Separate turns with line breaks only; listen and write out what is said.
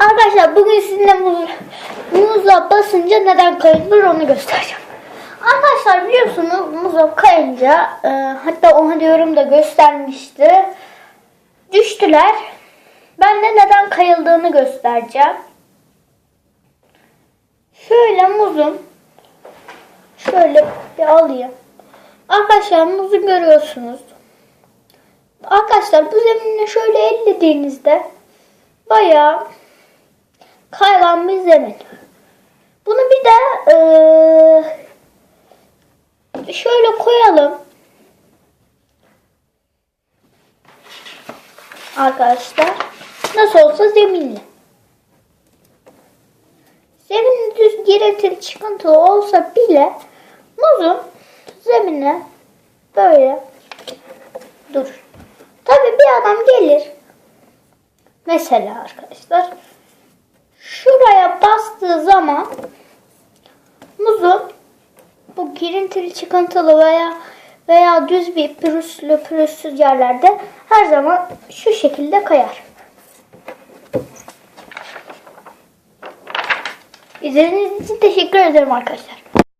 Arkadaşlar bugün sizinle muz, muzla basınca neden kayılır onu göstereceğim. Arkadaşlar biliyorsunuz muzla kayınca e, hatta o diyorum da göstermişti. Düştüler. Ben de neden kayıldığını göstereceğim. Şöyle muzum şöyle bir alayım. Arkadaşlar muzu görüyorsunuz. Arkadaşlar bu zeminle şöyle ellediğinizde bayağı kaygan bir zemin. Bunu bir de eee, şöyle koyalım. Arkadaşlar nasıl olsa zeminli. Zemin düz girintili çıkıntılı olsa bile muzun zemine böyle dur. Tabii bir adam gelir. Mesela arkadaşlar zaman muzun bu girintili çıkıntılı veya veya düz bir pürüzlü pürüzsüz yerlerde her zaman şu şekilde kayar. İzlediğiniz için teşekkür ederim arkadaşlar.